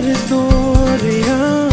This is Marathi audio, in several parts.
विसरतो रे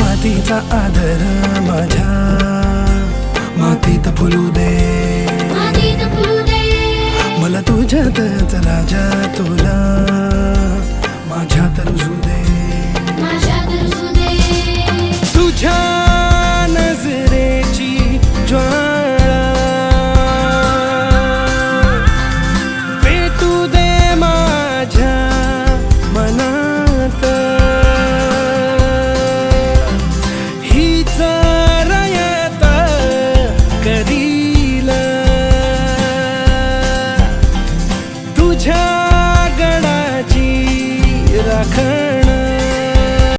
मातीचा आदर माझ्या. मातीत फुलू दे. मला तुझ्यात राजा तू I could